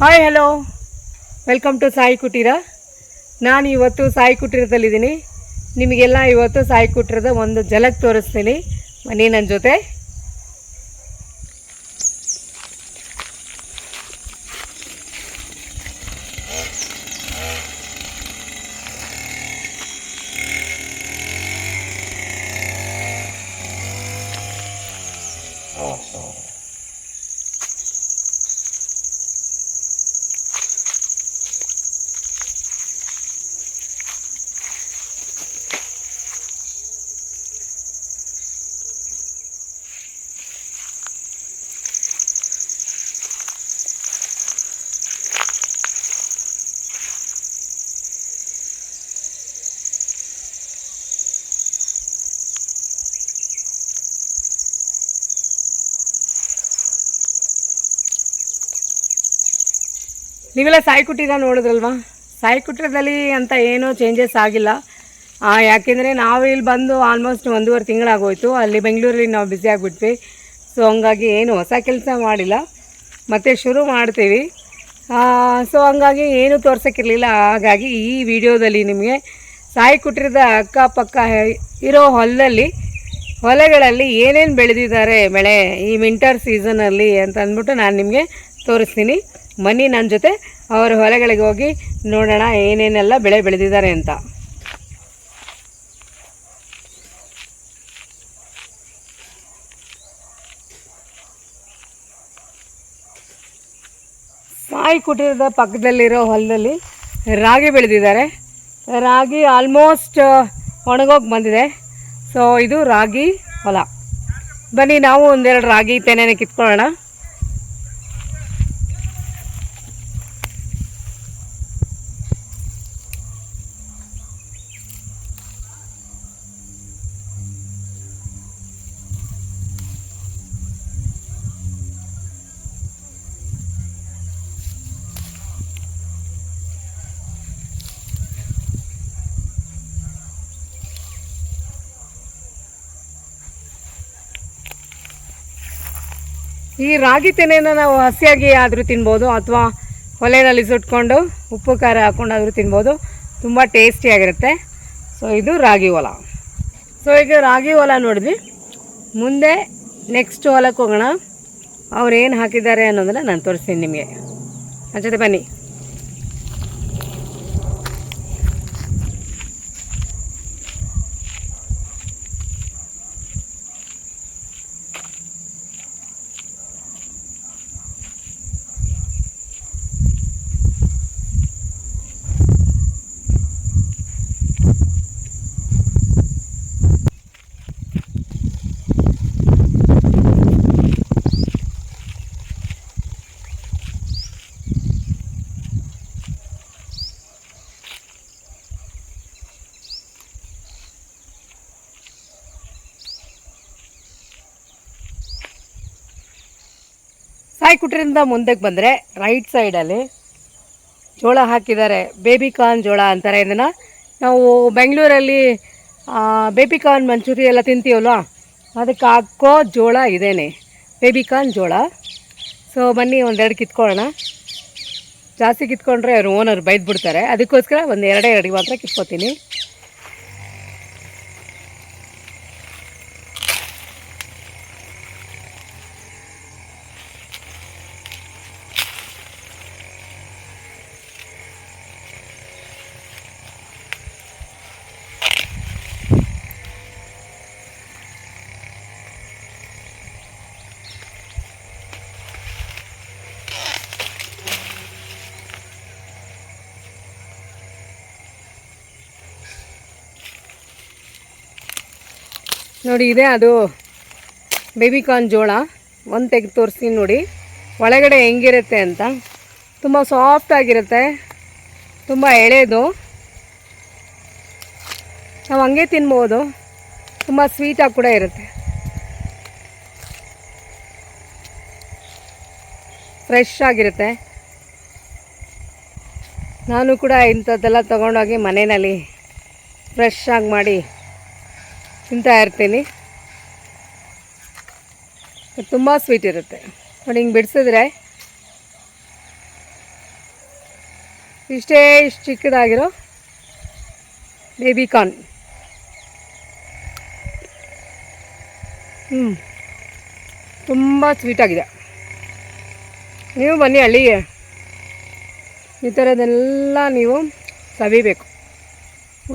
Hi hello welcome to Sai Kuteera ನಾನು ಇವತ್ತು ಸಾಯಿ ಕುಟೀರದಲ್ಲಿದ್ದೀನಿ ನಿಮಗೆಲ್ಲ ಇವತ್ತು ಸಾಯಿ ಕುಟೀರದ ಒಂದು ಝಲಕ್ ತೋರಿಸ್ತೀನಿ. ಮನೆ ನನ್ನ ಜೊತೆ. ನೀವೆಲ್ಲ ಸಾಯಿ ಕುಟೀರ ನೋಡಿದ್ರಲ್ವಾ? ಸಾಯಿ ಕುಟೀರದಲ್ಲಿ ಅಂತ ಏನೂ ಚೇಂಜಸ್ ಆಗಿಲ್ಲ. ಯಾಕೆಂದರೆ ನಾವು ಇಲ್ಲಿ ಬಂದು ಆಲ್ಮೋಸ್ಟ್ ಒಂದೂವರೆ ತಿಂಗಳಾಗೋಯ್ತು. ಅಲ್ಲಿ ಬೆಂಗಳೂರಲ್ಲಿ ನಾವು ಬ್ಯುಸಿ ಆಗಿಬಿಟ್ವಿ. ಸೊ ಹಂಗಾಗಿ ಏನು ಹೊಸ ಕೆಲಸ ಮಾಡಿಲ್ಲ. ಮತ್ತೆ ಶುರು ಮಾಡ್ತೀವಿ. ಸೊ ಹಂಗಾಗಿ ಏನು ತೋರ್ಸೋಕ್ಕಿರಲಿಲ್ಲ. ಹಾಗಾಗಿ ಈ ವಿಡಿಯೋದಲ್ಲಿ ನಿಮಗೆ ಸಾಯಿ ಕುಟೀರದ ಅಕ್ಕಪಕ್ಕ ಇರೋ ಹೊಲದಲ್ಲಿ, ಹೊಲಗಳಲ್ಲಿ ಏನೇನು ಬೆಳೆದಿದ್ದಾರೆ ಬೆಳೆ ಈ ವಿಂಟರ್ ಸೀಸನಲ್ಲಿ ಅಂತ ಅಂದ್ಬಿಟ್ಟು ನಾನು ನಿಮಗೆ ತೋರಿಸ್ತೀನಿ. ಬನ್ನಿ ನನ್ನ ಜೊತೆ, ಅವರ ಹೊಲಗಳಿಗೆ ಹೋಗಿ ನೋಡೋಣ ಏನೇನೆಲ್ಲ ಬೆಳೆ ಬೆಳೆದಿದ್ದಾರೆ ಅಂತ. ಸಾಯಿ ಕುಟೀರದ ಪಕ್ಕದಲ್ಲಿರೋ ಹೊಲದಲ್ಲಿ ರಾಗಿ ಬೆಳೆದಿದ್ದಾರೆ. ರಾಗಿ ಆಲ್ಮೋಸ್ಟ್ ಒಣಗೋಗಿ ಬಂದಿದೆ. ಸೊ ಇದು ರಾಗಿ ಹೊಲ. ಬನ್ನಿ ನಾವು ಒಂದೆರಡು ರಾಗಿ ತೆನೆನ ಕಿತ್ಕೊಳ್ಳೋಣ. ಈ ರಾಗಿ ತೆನೆನ ನಾವು ಹಸಿಯಾಗಿ ಆದರೂ ತಿನ್ಬೋದು ಅಥವಾ ಒಲೆಯಲ್ಲಿ ಸುಟ್ಕೊಂಡು ಉಪ್ಪು ಖಾರ ಹಾಕ್ಕೊಂಡಾದರೂ ತಿನ್ಬೋದು. ತುಂಬ ಟೇಸ್ಟಿಯಾಗಿರುತ್ತೆ ಸೊ ಇದು ರಾಗಿ ಹೊಲ ಸೊ ಈಗ ರಾಗಿ ಹೊಲ ನೋಡಿದ್ವಿ. ಮುಂದೆ ನೆಕ್ಸ್ಟ್ ಹೊಲಕ್ಕೆ ಹೋಗೋಣ. ಅವ್ರು ಏನು ಹಾಕಿದ್ದಾರೆ ಅನ್ನೋದನ್ನ ನಾನು ತೋರಿಸ್ತೀನಿ ನಿಮಗೆ. ನನ್ನ ಜೊತೆ ಬನ್ನಿ. ಸಾಯಿ ಕುಟ್ರಿಂದ ಮುಂದಕ್ಕೆ ಬಂದರೆ ರೈಟ್ ಸೈಡಲ್ಲಿ ಜೋಳ ಹಾಕಿದ್ದಾರೆ. ಬೇಬಿ ಕಾರ್ನ್ ಜೋಳ ಅಂತಾರೆ ಇದನ್ನು. ನಾವು ಬೆಂಗಳೂರಲ್ಲಿ ಬೇಬಿ ಕಾರ್ನ್ ಮಂಚೂರಿ ಎಲ್ಲ ತಿಂತೀವಲ್ವ? ಅದಕ್ಕೆ ಹಾಕೋ ಜೋಳ ಇದೇನೆ. ಬೇಬಿ ಕಾರ್ನ್ ಜೋಳ. ಸೊ ಬನ್ನಿ ಒಂದೆರಡು ಕಿತ್ಕೊಳ್ಳೋಣ. ಜಾಸ್ತಿ ಕಿತ್ಕೊಂಡ್ರೆ ಅವ್ರು ಓನರ್ ಬೈದ್ಬಿಡ್ತಾರೆ. ಅದಕ್ಕೋಸ್ಕರ ಒಂದು ಎರಡೇ ಎರಡು ಮಾತ್ರ ಕಿತ್ಕೋತೀನಿ. ನೋಡಿ, ಇದೆ ಅದು ಬೇಬಿ ಕಾರ್ನ್ ಜೋಳ. ಒಂದು ತೆಗೆದು ತೋರಿಸ್ತೀನಿ ನೋಡಿ. ಒಳಗಡೆ ಹೆಂಗಿರುತ್ತೆ ಅಂತ. ತುಂಬ ಸಾಫ್ಟ್ ಆಗಿರುತ್ತೆ. ತುಂಬ ಎಳೆದು. ನಾವು ಹಂಗೆ ತಿನ್ಬೋದು. ತುಂಬ ಸ್ವೀಟಾಗಿ ಕೂಡ ಇರುತ್ತೆ. ಫ್ರೆಶ್ ಆಗಿರುತ್ತೆ. ನಾನು ಕೂಡ ಇಂಥದ್ದೆಲ್ಲ ತೊಗೊಂಡೋಗಿ ಮನೆಯಲ್ಲಿ ಫ್ರೆಶ್ ಆಗಿ ಮಾಡಿ ತಿಂತಾ ಇರ್ತೀನಿ. ತುಂಬ ಸ್ವೀಟ್ ಇರುತ್ತೆ. ನೋಡಿ, ಹಿಂಗೆ ಬಿಡಿಸಿದ್ರೆ ಇಷ್ಟೇ ಇಷ್ಟು ಚಿಕ್ಕದಾಗಿರೋ ಬೇಬಿ ಕಾರ್ನ್ ಹ್ಞೂ ತುಂಬ ಸ್ವೀಟಾಗಿದೆ ನೀವು ಬನ್ನಿ ಹಳ್ಳಿಗೆ ಈ ಥರದ್ದೆಲ್ಲ ನೀವು ಸವಿಬೇಕು.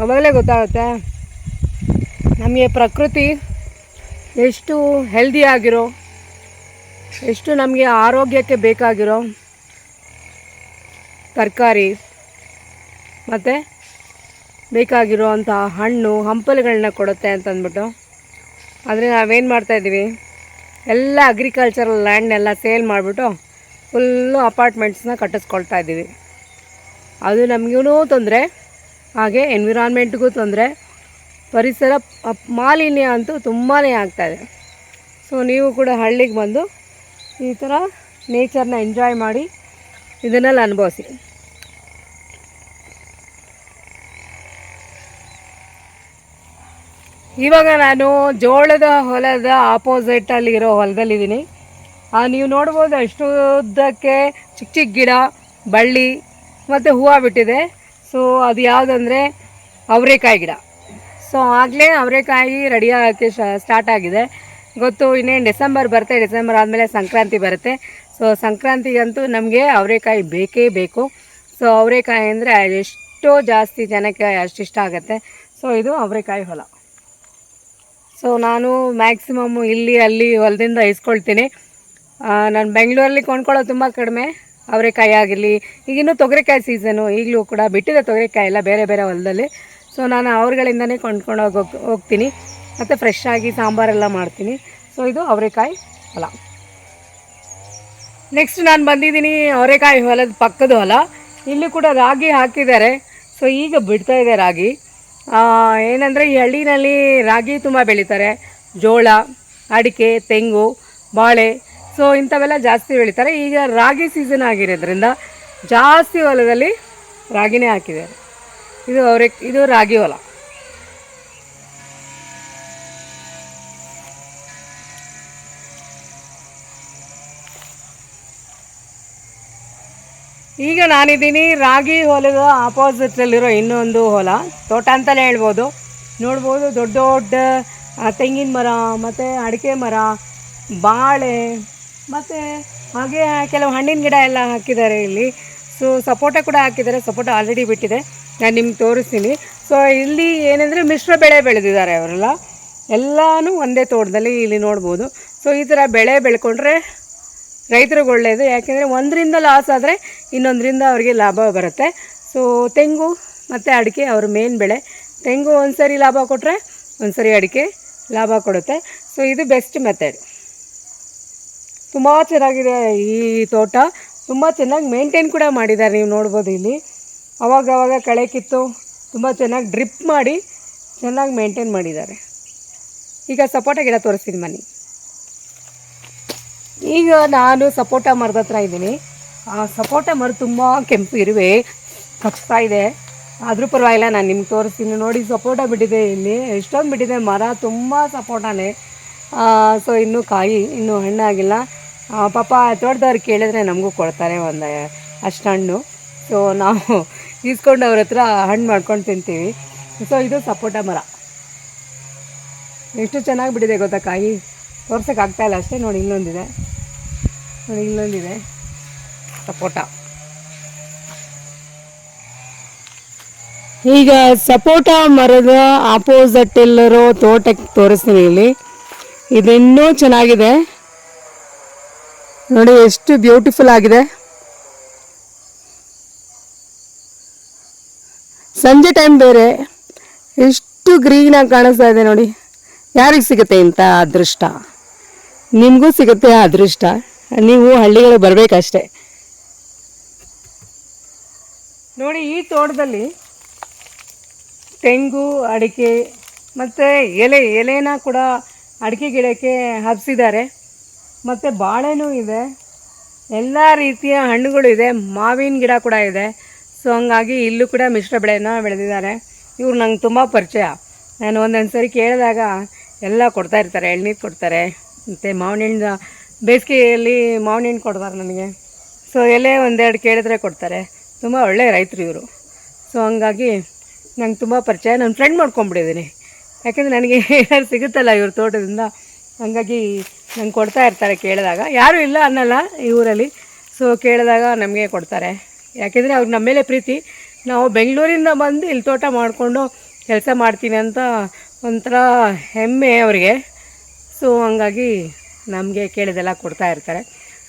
ಅವಾಗಲೇ ಗೊತ್ತಾಗುತ್ತೆ. ನಮಗೆ ಪ್ರಕೃತಿ ಎಷ್ಟು ಹೆಲ್ದಿ ಆಗಿರೋ, ಎಷ್ಟು ನಮಗೆ ಆರೋಗ್ಯಕ್ಕೆ ಬೇಕಾಗಿರೋ ತರಕಾರಿ ಮತ್ತು ಬೇಕಾಗಿರೋ ಅಂಥ ಹಣ್ಣು ಹಂಪಲುಗಳನ್ನ ಕೊಡುತ್ತೆ ಅಂತ ಅಂದ್ಬಿಟ್ಟು ಆದರೆ ನಾವೇನು ಮಾಡ್ತಾಯಿದ್ದೀವಿ ಎಲ್ಲ ಅಗ್ರಿಕಲ್ಚರಲ್ ಲ್ಯಾಂಡ್ನೆಲ್ಲ ಸೇಲ್ ಮಾಡಿಬಿಟ್ಟು ಫುಲ್ಲು ಅಪಾರ್ಟ್ಮೆಂಟ್ಸ್ನ ಕಟ್ಟಿಸ್ಕೊಳ್ತಾ ಇದ್ದೀವಿ. ಅದು ನಮಗೂ ತೊಂದರೆ, ಹಾಗೆ ಎನ್ವಿರಾನ್ಮೆಂಟ್ಗೂ ತೊಂದರೆ. ಪರಿಸರ ಮಾಲಿನ್ಯ ಅಂತೂ ತುಂಬಾ ಆಗ್ತಾಯಿದೆ ಸೊ ನೀವು ಕೂಡ ಹಳ್ಳಿಗೆ ಬಂದು ಈ ಥರ ನೇಚರ್ನ ಎಂಜಾಯ್ ಮಾಡಿ ಇದನ್ನೆಲ್ಲ ಅನುಭವಿಸಿ. ಇವಾಗ ನಾನು ಜೋಳದ ಹೊಲದ ಆಪೋಸಿಟಲ್ಲಿರೋ ಹೊಲದಲ್ಲಿದ್ದೀನಿ ನೀವು ನೋಡ್ಬೋದು ಅಷ್ಟು ಉದ್ದಕ್ಕೆ ಚಿಕ್ಕ ಚಿಕ್ಕ ಗಿಡ, ಬಳ್ಳಿ ಮತ್ತು ಹೂವು ಬಿಟ್ಟಿದೆ. ಸೊ ಅದು ಯಾವುದಂದರೆ ಅವರೆಕಾಯಿ ಗಿಡ. ಸೊ ಆಗಲೇ ಅವರೆಕಾಯಿ ರೆಡಿ ಆಗೋಕ್ಕೆ ಸ್ಟಾರ್ಟ್ ಆಗಿದೆ. ಗೊತ್ತು, ಇನ್ನೇನು ಡಿಸೆಂಬರ್ ಬರುತ್ತೆ, ಡಿಸೆಂಬರ್ ಆದಮೇಲೆ ಸಂಕ್ರಾಂತಿ ಬರುತ್ತೆ. ಸೊ ಸಂಕ್ರಾಂತಿಗಂತೂ ನಮಗೆ ಅವರೆಕಾಯಿ ಬೇಕೇ ಬೇಕು. ಸೊ ಅವರೆಕಾಯಿ ಅಂದರೆ ಎಷ್ಟೋ ಜಾಸ್ತಿ ಜನಕ್ಕೆ ಅಷ್ಟು ಇಷ್ಟ ಆಗುತ್ತೆ. ಸೊ ಇದು ಅವರೆಕಾಯಿ ಹೊಲ. ಸೊ ನಾನು ಮ್ಯಾಕ್ಸಿಮಮ್ ಇಲ್ಲಿ, ಅಲ್ಲಿ ಹೊಲದಿಂದ ಇಸ್ಕೊಳ್ತೀನಿ. ನಾನು ಬೆಂಗಳೂರಲ್ಲಿ ಕೊಂಡ್ಕೊಳ್ಳೋದು ತುಂಬ ಕಡಿಮೆ ಅವರೆಕಾಯಿ ಆಗಿರಲಿ ಈಗಿನ್ನೂ ತೊಗರಿಕಾಯಿ ಸೀಸನು ಈಗಲೂ ಕೂಡ ಬಿಟ್ಟಿದೆ ತೊಗರಿಕಾಯಿ ಎಲ್ಲ ಬೇರೆ ಬೇರೆ ಹೊಲದಲ್ಲಿ. ಸೊ ನಾನು ಅವ್ರುಗಳಿಂದನೇ ಕೊಂಡ್ಕೊಂಡು ಹೋಗಿ ಹೋಗ್ತೀನಿ. ಮತ್ತು ಫ್ರೆಶ್ ಆಗಿ ಸಾಂಬಾರೆಲ್ಲ ಮಾಡ್ತೀನಿ. ಸೊ ಇದು ಅವರೆಕಾಯಿ ಹೊಲ. ನೆಕ್ಸ್ಟ್ ನಾನು ಬಂದಿದ್ದೀನಿ ಅವರೆಕಾಯಿ ಹೊಲದ ಪಕ್ಕದ ಹೊಲ. ಇಲ್ಲಿ ಕೂಡ ರಾಗಿ ಹಾಕಿದ್ದಾರೆ. ಸೊ ಈಗ ಬಿಡ್ತಾ ಇದೆ ರಾಗಿ. ಏನಂದರೆ ಈ ಹಳ್ಳಿನಲ್ಲಿ ರಾಗಿ ತುಂಬ ಬೆಳೀತಾರೆ. ಜೋಳ, ಅಡಿಕೆ, ತೆಂಗು, ಬಾಳೆ. ಸೊ ಇಂಥವೆಲ್ಲ ಜಾಸ್ತಿ ಬೆಳೀತಾರೆ. ಈಗ ರಾಗಿ ಸೀಸನ್ ಆಗಿರೋದ್ರಿಂದ ಜಾಸ್ತಿ ಹೊಲದಲ್ಲಿ ರಾಗಿನೇ ಹಾಕಿದ್ದಾರೆ. ಇದು ಅವರೆ, ಇದು ರಾಗಿ ಹೊಲ. ಈಗ ನಾನಿದ್ದೀನಿ ರಾಗಿ ಹೊಲದ ಆಪೋಸಿಟಲ್ಲಿರೋ ಇನ್ನೊಂದು ಹೊಲ. ತೋಟ ಅಂತಲೇ ಹೇಳ್ಬೋದು. ನೋಡ್ಬೋದು ದೊಡ್ಡ ದೊಡ್ಡ ತೆಂಗಿನ ಮರ, ಮತ್ತು ಅಡಿಕೆ ಮರ, ಬಾಳೆ, ಮತ್ತು ಹಾಗೆ ಕೆಲವು ಹಣ್ಣಿನ ಗಿಡ ಎಲ್ಲ ಹಾಕಿದ್ದಾರೆ ಇಲ್ಲಿ. ಸೊ ಸಪೋಟ ಕೂಡ ಹಾಕಿದ್ದಾರೆ. ಸಪೋಟ ಆಲ್ರೆಡಿ ಬಿಟ್ಟಿದೆ. ನಾನು ನಿಮ್ಗೆ ತೋರಿಸ್ತೀನಿ. ಸೊ ಇಲ್ಲಿ ಏನಂದರೆ ಮಿಶ್ರ ಬೆಳೆ ಬೆಳೆದಿದ್ದಾರೆ ಅವರೆಲ್ಲ. ಎಲ್ಲನೂ ಒಂದೇ ತೋಟದಲ್ಲಿ ಇಲ್ಲಿ ನೋಡ್ಬೋದು. ಸೊ ಈ ಥರ ಬೆಳೆ ಬೆಳ್ಕೊಂಡ್ರೆ ರೈತರಿಗೆ ಒಳ್ಳೆಯದು ಯಾಕೆಂದರೆ ಒಂದರಿಂದ ಲಾಸ್ ಆದರೆ ಇನ್ನೊಂದರಿಂದ ಅವರಿಗೆ ಲಾಭ ಬರುತ್ತೆ. ಸೊ ತೆಂಗು ಮತ್ತು ಅಡಿಕೆ ಅವ್ರ ಮೇನ್ ಬೆಳೆ. ತೆಂಗು ಒಂದು ಸರಿ ಲಾಭ ಕೊಟ್ಟರೆ ಒಂದು ಸರಿ ಅಡಿಕೆ ಲಾಭ ಕೊಡುತ್ತೆ. ಸೊ ಇದು ಬೆಸ್ಟ್ ಮೆಥಡ್ ತುಂಬ ಚೆನ್ನಾಗಿದೆ ಈ ತೋಟ. ತುಂಬ ಚೆನ್ನಾಗಿ ಮೇಂಟೈನ್ ಕೂಡ ಮಾಡಿದ್ದಾರೆ. ನೀವು ನೋಡ್ಬೋದು ಇಲ್ಲಿ. ಅವಾಗ ಅವಾಗ ಕಳೆ ಕಿತ್ತು ತುಂಬ ಚೆನ್ನಾಗಿ ಡ್ರಿಪ್ ಮಾಡಿ ಚೆನ್ನಾಗಿ ಮೇಂಟೈನ್ ಮಾಡಿದ್ದಾರೆ. ಈಗ ಸಪೋಟ ಗಿಡ ತೋರಿಸ್ತೀನಿ ಮನೆ. ಈಗ ನಾನು ಸಪೋಟ ಮರದ ಹತ್ರ ಇದ್ದೀನಿ. ಆ ಸಪೋಟ ಮರ ತುಂಬ ಕೆಂಪು ಇರುವೆ, ಕಚ್ತಾ ಇದೆ. ಆದರೂ ಪರವಾಗಿಲ್ಲ, ನಾನು ನಿಮ್ಗೆ ತೋರಿಸ್ತೀನಿ. ನೋಡಿ, ಸಪೋಟ ಬಿಟ್ಟಿದೆ ಇಲ್ಲಿ. ಎಷ್ಟೊಂದು ಬಿಟ್ಟಿದೆ, ಮರ ತುಂಬ ಸಪೋಟನೇ. ಸೊ ಇನ್ನೂ ಕಾಯಿ, ಇನ್ನೂ ಹಣ್ಣಾಗಿಲ್ಲ. ಪಾಪ ತೋಟದವ್ರು ಕೇಳಿದ್ರೆ ನಮಗೂ ಕೊಡ್ತಾರೆ ಒಂದು ಅಷ್ಟು ಹಣ್ಣು ಸೊ ನಾವು ಈಸ್ಕೊಂಡು ಅವ್ರ ಹತ್ರ ಹಣ್ಣು ಮಾಡ್ಕೊಂಡು ತಿಂತೀವಿ. ಸೊ ಇದು ಸಪೋಟ ಮರ. ಎಷ್ಟು ಚೆನ್ನಾಗಿ ಬಿಟ್ಟಿದೆ ಗೊತ್ತಾ ಕಾಯಿ? ತೋರ್ಸಕ್ಕೆ ಆಗ್ತಾ ಇಲ್ಲ ಅಷ್ಟೇ, ನೋಡಿ ಇನ್ನೊಂದಿದೆ ನೋಡಿ ಇನ್ನೊಂದಿದೆ ಸಪೋಟ. ಈಗ ಸಪೋಟ ಮರದ ಆಪೋಸಿಟ್ ಎಲ್ಲರೂ ತೋಟಕ್ಕೆ ತೋರಿಸ್ತೀನಿ ಇಲ್ಲಿ. ಇದಿನ್ನೂ ಚೆನ್ನಾಗಿದೆ. ನೋಡಿ, ಎಷ್ಟು ಬ್ಯೂಟಿಫುಲ್ ಆಗಿದೆ. ಸಂಜೆ ಟೈಮ್ ಬೇರೆ. ಎಷ್ಟು ಗ್ರೀನಾಗಿ ಕಾಣಿಸ್ತಾ ಇದೆ ನೋಡಿ. ಯಾರಿಗೆ ಸಿಗುತ್ತೆ ಇಂಥ ಅದೃಷ್ಟ? ನಿಮಗೂ ಸಿಗುತ್ತೆ ಅದೃಷ್ಟ. ನೀವು ಹಳ್ಳಿಗಳು ಬರಬೇಕಷ್ಟೆ. ನೋಡಿ, ಈ ತೋಟದಲ್ಲಿ ತೆಂಗು, ಅಡಿಕೆ, ಮತ್ತು ಎಲೆ, ಎಲೆನ ಕೂಡ ಅಡಿಕೆ ಗಿಡಕ್ಕೆ ಹಬ್ಸಿದ್ದಾರೆ. ಮತ್ತು ಬಾಳೆನೂ ಇದೆ. ಎಲ್ಲ ರೀತಿಯ ಹಣ್ಣುಗಳು ಇದೆ. ಮಾವಿನ ಗಿಡ ಕೂಡ ಇದೆ. ಸೊ ಹಂಗಾಗಿ ಇಲ್ಲೂ ಕೂಡ ಮಿಶ್ರ ಬೆಳೆಯನ್ನು ಬೆಳೆದಿದ್ದಾರೆ. ಇವ್ರು ನಂಗೆ ತುಂಬ ಪರಿಚಯ. ನಾನು ಒಂದೊಂದು ಸರಿ ಕೇಳಿದಾಗ ಎಲ್ಲ ಕೊಡ್ತಾ ಇರ್ತಾರೆ, ಎಳ್ನೀರು ಕೊಡ್ತಾರೆ. ಮತ್ತು ಮಾವಿನ ಹಣ್ಣು ಬೇಸಿಗೆಯಲ್ಲಿ ಮಾವಿನ ಹಣ್ಣು ಕೊಡ್ತಾರೆ ನನಗೆ ಸೊ ಎಲೆ ಒಂದೆರಡು ಕೇಳಿದ್ರೆ ಕೊಡ್ತಾರೆ. ತುಂಬ ಒಳ್ಳೆಯ ರೈತರು ಇವರು. ಸೊ ಹಂಗಾಗಿ ನಂಗೆ ತುಂಬ ಪರಿಚಯ. ನನ್ನ ಫ್ರೆಂಡ್ ಮಾಡ್ಕೊಂಬಿಟ್ಟಿದ್ದೀನಿ ಯಾಕೆಂದರೆ ನನಗೆ ಏನಾದ್ರು ಸಿಗುತ್ತಲ್ಲ ಇವ್ರ ತೋಟದಿಂದ. ಹಂಗಾಗಿ ನಂಗೆ ಕೊಡ್ತಾ ಇರ್ತಾರೆ ಕೇಳಿದಾಗ. ಯಾರೂ ಇಲ್ಲ ಅನ್ನಲ್ಲ ಈ ಊರಲ್ಲಿ. ಸೊ ಕೇಳಿದಾಗ ನಮಗೆ ಕೊಡ್ತಾರೆ. ಯಾಕೆಂದರೆ ಅವ್ರಿಗೆ ನಮ್ಮ ಮೇಲೆ ಪ್ರೀತಿ. ನಾವು ಬೆಂಗಳೂರಿಂದ ಬಂದು ಇಲ್ಲಿ ತೋಟ ಮಾಡಿಕೊಂಡು ಕೆಲಸ ಮಾಡ್ತೀನಿ ಅಂತ ಒಂಥರ ಹೆಮ್ಮೆ ಅವರಿಗೆ. ಸೊ ಹಂಗಾಗಿ ನಮಗೆ ಕೇಳಿದೆಲ್ಲ ಕೊಡ್ತಾ ಇರ್ತಾರೆ.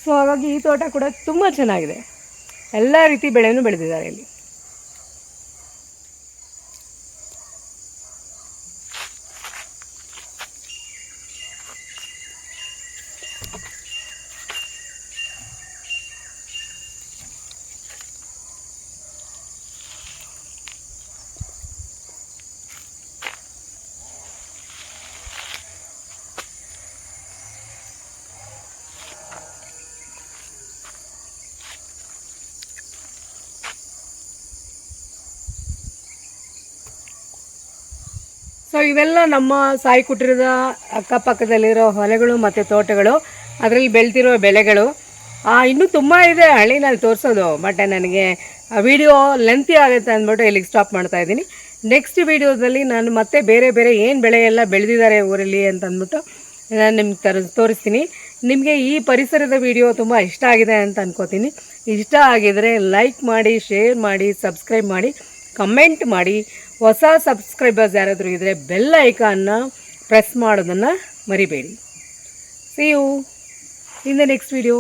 ಸೊ ಹಾಗಾಗಿ ಈ ತೋಟ ಕೂಡ ತುಂಬ ಚೆನ್ನಾಗಿದೆ. ಎಲ್ಲ ರೀತಿ ಬೆಳೆಯನ್ನು ಬೆಳೆದಿದ್ದಾರೆ ಇಲ್ಲಿ. ಸೊ ಇವೆಲ್ಲ ನಮ್ಮ ಸಾಯಿ ಕುಟೀರದ ಅಕ್ಕಪಕ್ಕದಲ್ಲಿರೋ ಹೊಲಗಳು ಮತ್ತು ತೋಟಗಳು. ಅದರಲ್ಲಿ ಬೆಳ್ತಿರೋ ಬೆಳೆಗಳು. ಇನ್ನೂ ತುಂಬ ಇದೆ ಹಳ್ಳಿನಲ್ಲಿ ತೋರಿಸೋದು ಬಟ್ ನನಗೆ ವಿಡಿಯೋ ಲೆಂತಿ ಆಗುತ್ತೆ ಅಂದ್ಬಿಟ್ಟು ಇಲ್ಲಿಗೆ ಸ್ಟಾಪ್ ಮಾಡ್ತಾ ಇದ್ದೀನಿ. ನೆಕ್ಸ್ಟ್ ವೀಡಿಯೋದಲ್ಲಿ ನಾನು ಮತ್ತೆ ಬೇರೆ ಬೇರೆ ಏನು ಬೆಳೆ ಎಲ್ಲ ಬೆಳೆದಿದ್ದಾರೆ ಊರಲ್ಲಿ ಅಂತ ಅಂದ್ಬಿಟ್ಟು ನಾನು ನಿಮ್ಗೆ ತರ, ತೋರಿಸ್ತೀನಿ. ನಿಮಗೆ ಈ ಪರಿಸರದ ವಿಡಿಯೋ ತುಂಬ ಇಷ್ಟ ಆಗಿದೆ ಅಂತ ಅನ್ಕೋತೀನಿ. ಇಷ್ಟ ಆಗಿದರೆ ಲೈಕ್ ಮಾಡಿ ಶೇರ್ ಮಾಡಿ ಸಬ್ಸ್ಕ್ರೈಬ್ ಮಾಡಿ. ಕಮೆಂಟ್ ಮಾಡಿ. ಹೊಸ ಸಬ್ಸ್ಕ್ರೈಬರ್ಸ್ ಯಾರಾದರೂ ಇದ್ದರೆ ಬೆಲ್ ಐಕಾನ್ನ ಪ್ರೆಸ್ ಮಾಡೋದನ್ನು ಮರಿಬೇಡಿ. See you in the next video